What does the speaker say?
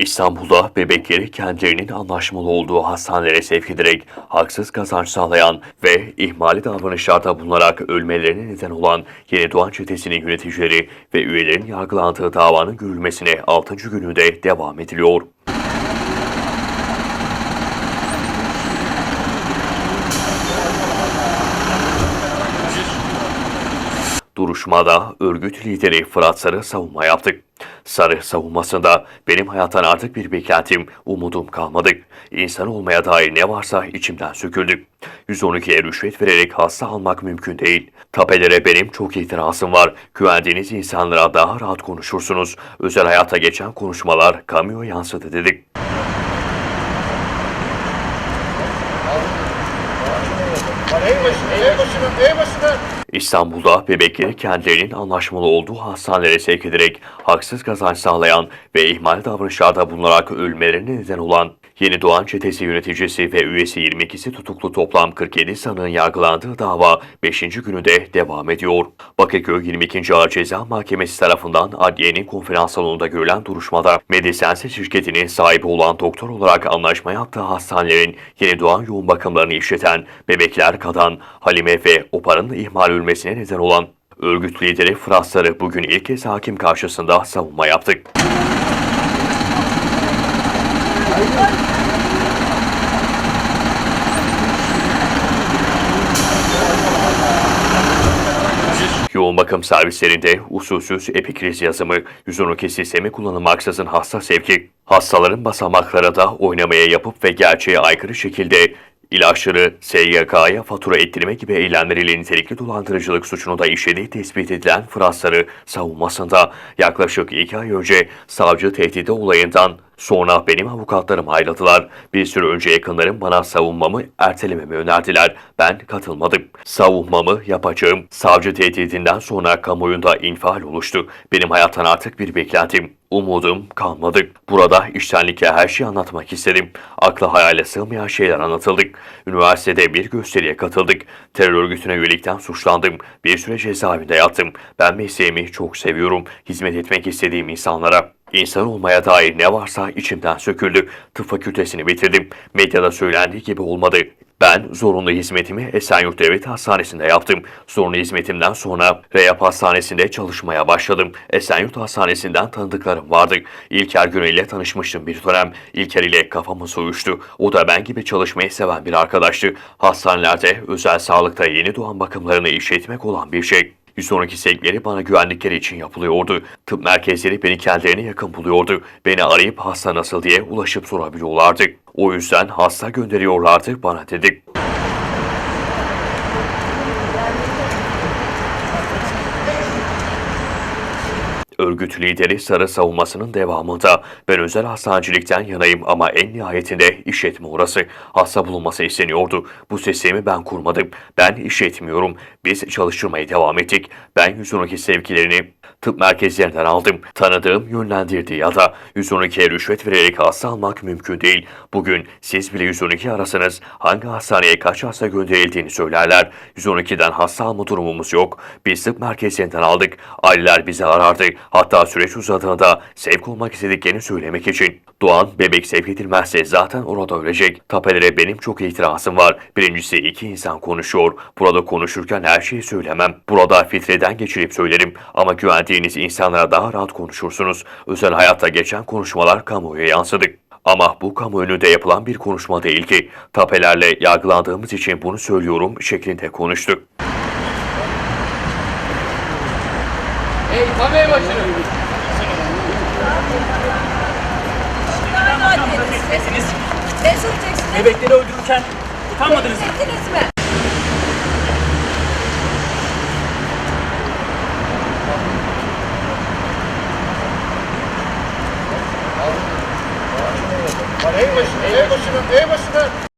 İstanbul'da bebekleri kendilerinin anlaşmalı olduğu hastanelere sevk ederek haksız kazanç sağlayan ve ihmali davranışlarda bulunarak ölmelerine neden olan Yeni Doğan Çetesi'nin yöneticileri ve üyelerin yargılandığı davanın görülmesine 6. gününde devam ediliyor. Duruşmada örgüt lideri Fırat Sarı savunma yaptık. Sarı savunmasında benim hayattan artık bir beklentim, umudum kalmadı. İnsan olmaya dair ne varsa içimden söküldü. 112'ye rüşvet vererek hasta almak mümkün değil. Tapelere benim çok itirazım var. Güvendiğiniz insanlara daha rahat konuşursunuz. Özel hayata geçen konuşmalar kamuya yansıdı dedik. Ey başına, ey başına, ey başına. İstanbul'da bebekleri kendilerinin anlaşmalı olduğu hastanelere sevk ederek haksız kazanç sağlayan ve ihmal davranışlarda bulunarak ölmelerine neden olan Yeni Doğan Çetesi yöneticisi ve üyesi 22'si tutuklu toplam 47 sanığın yargılandığı dava 5. gününde devam ediyor. Bakırköy 22. Ağır Ceza Mahkemesi tarafından adliyenin konferans salonunda görülen duruşmada Medisense şirketinin sahibi olan doktor olarak anlaşma yaptığı hastanelerin Yeni Doğan yoğun bakımlarını işleten Bebekler Kadan, Halime ve Opar'ın ihmal ölmesine neden olan örgüt lideri Fırat Sarı bugün ilk kez hakim karşısında savunma yaptık. Yoğun bakım servislerinde usulsüz epikriz yazımı, 112 sistemi kullanılmaksızın hasta sevki, hastaların basamaklara da oynamaya yapıp ve gerçeğe aykırı şekilde ilaçları SGK'ya fatura ettirme gibi eylemleriyle nitelikli dolandırıcılık suçunu da işlediği tespit edilen Fırat Sarı savunmasında yaklaşık iki ay önce savcı tehdidi olayından Sonra benim avukatlarım ayrıldılar. Bir süre önce yakınlarım bana savunmamı ertelememi önerdiler. Ben katılmadım. Savunmamı yapacağım. Savcı tehdidinden sonra kamuoyunda infial oluştu. Benim hayattan artık bir beklentim, umudum kalmadı. Burada iştenlikle her şeyi anlatmak istedim. Akla hayale sığmayan şeyler anlatıldık. Üniversitede bir gösteriye katıldık. Terör örgütüne üyelikten suçlandım. Bir süre cezaevinde yattım. Ben mesleğimi çok seviyorum. Hizmet etmek istediğim insanlara İnsan olmaya dair ne varsa içimden söküldü. Tıp fakültesini bitirdim. Medyada söylendiği gibi olmadı. Ben zorunlu hizmetimi Esenyurt Devlet Hastanesi'nde yaptım. Zorunlu hizmetimden sonra Reyap Hastanesi'nde çalışmaya başladım. Esenyurt Hastanesi'nden tanıdıklarım vardı. İlker Güney ile tanışmıştım bir dönem. İlker ile kafamız uyuştu. O da ben gibi çalışmayı seven bir arkadaştı. Hastanelerde özel sağlıkta yeni doğan bakımlarını işletmek olan bir şey. 112 sevkleri bana güvenlikleri için yapılıyordu. Tıp merkezleri beni kendilerine yakın buluyordu. Beni arayıp hasta nasıl diye ulaşıp sorabiliyorlardı. O yüzden hasta gönderiyorlardı bana dedik. Örgüt lideri Sarı savunmasının devamında ben özel hastanecilikten yanayım ama en nihayetinde işletme orası. Hasta bulunması isteniyordu. Bu sistemi ben kurmadım. Ben işletmiyorum. Biz çalıştırmaya devam ettik. Ben 112 sevkilerini tıp merkezlerinden aldım. Tanıdığım yönlendirdi ya da 112'ye rüşvet vererek hasta almak mümkün değil. Bugün siz bile 112 arasınız. Hangi hastaneye kaç hasta gönderildiğini söylerler. 112'den hasta alma durumumuz yok. Biz tıp merkezlerinden aldık. Aileler bizi arardı. Hatta süreç uzadığında sevk olmak istediklerini söylemek için. Doğan bebek sevk edilmezse zaten orada ölecek. Tapelere benim çok itirazım var. Birincisi iki insan konuşuyor. Burada konuşurken her şeyi söylemem. Burada filtreden geçirip söylerim. Ama güvendiğiniz insanlara daha rahat konuşursunuz. Özel hayatta geçen konuşmalar kamuoya yansıdı. Ama bu kamu önünde yapılan bir konuşma değil ki. Tapelerle yargılandığımız için bunu söylüyorum şeklinde konuştu. Başına. Sesiniz. Ne söyleyeceksiniz? Bebekleri öldürürken utanmadınız mı? Ettiniz mi? Ey başına, ey başına, ey başına.